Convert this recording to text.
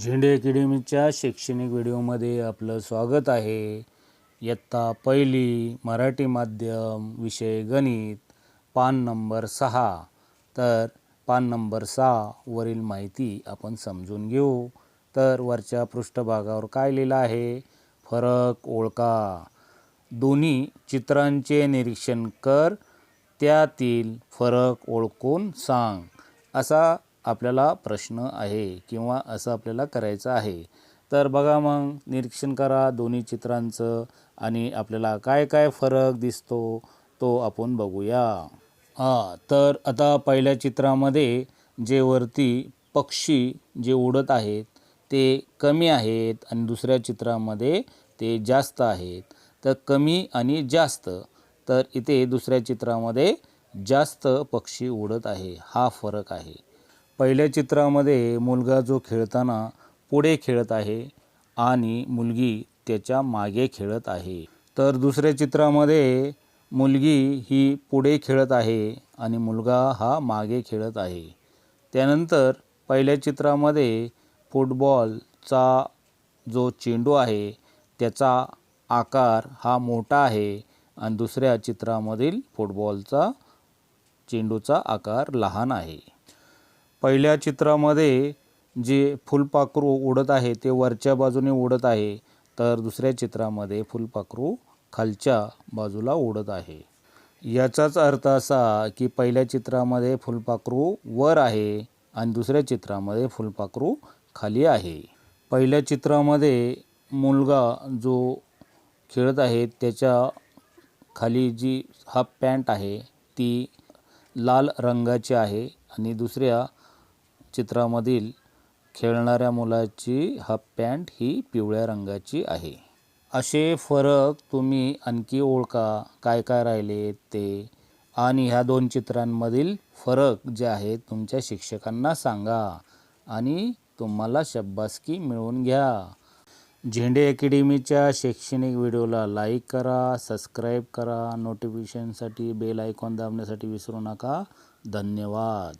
झेंडे अकॅडमीच्या शैक्षणिक व्हिडिओमध्ये आपलं स्वागत आहे. इयत्ता पहिली मराठी माध्यम विषय गणित पान नंबर सहा. तर पान नंबर सहा वरील माहिती आपण समजून घेऊ. तर वरच्या पृष्ठभागावर काय लिहिलं आहे? फरक ओळखा. दोन्ही चित्रांचे निरीक्षण कर. त्यातील फरक ओळखून सांग. असा आपल्याला प्रश्न आहे किंवा असं आपल्याला करायचं आहे. तर बघा मग निरीक्षण करा दोन्ही चित्रांचं आणि आपल्याला काय काय फरक दिसतो तो आपण बघूया. हां तर आता पहिल्या चित्रामध्ये जे वरती पक्षी जे उडत आहेत ते कमी आहेत आणि दुसऱ्या चित्रामध्ये ते जास्त आहेत. तर कमी आणि जास्त. तर इथे दुसऱ्या चित्रामध्ये जास्त पक्षी उडत आहे. हा फरक आहे. पहिल्या चित्रामध्ये मुलगा जो खेळताना पुढे खेळत आहे आणि मुलगी त्याच्यामागे खेळत आहे. तर दुसऱ्या चित्रामध्ये मुलगी ही पुढे खेळत आहे आणि मुलगा हा मागे खेळत आहे. त्यानंतर पहिल्या चित्रामध्ये फुटबॉलचा जो चेंडू आहे त्याचा आकार हा मोठा आहे आणि दुसऱ्या चित्रामधील फुटबॉलचा चेंडूचा आकार लहान आहे. पहिल्या चित्रामध्ये जे फुलपाखरू उडत आहे ते वरच्या बाजूने उडत आहे तर दुसऱ्या चित्रामध्ये फुलपाखरू खालच्या बाजूला उडत आहे. याचाच अर्थ असा की पहिल्या चित्रामध्ये फुलपाखरू वर आहे आणि दुसऱ्या चित्रामध्ये फुलपाखरू खाली आहे. पहिल्या चित्रामध्ये मुलगा जो खेळत आहे त्याच्याखाली जी हाफ पॅन्ट आहे ती लाल रंगाची आहे आणि दुसऱ्या चित्रामधील खेळणाऱ्या मुलाची हाफ पॅन्ट ही पिवळ्या रंगाची आहे. असे फरक तुम्ही आणखी ओळखा काय काय राहिले ते आणि ह्या दोन चित्रांमधील फरक जे आहेत तुमच्या शिक्षकांना सांगा आणि तुम्हाला शब्बासकी मिळवून घ्या. झेंडे अकॅडमीच्या शैक्षणिक व्हिडिओला लाईक करा सबस्क्राईब करा नोटिफिकेशनसाठी बेल आयकॉन दाबण्यासाठी विसरू नका. धन्यवाद.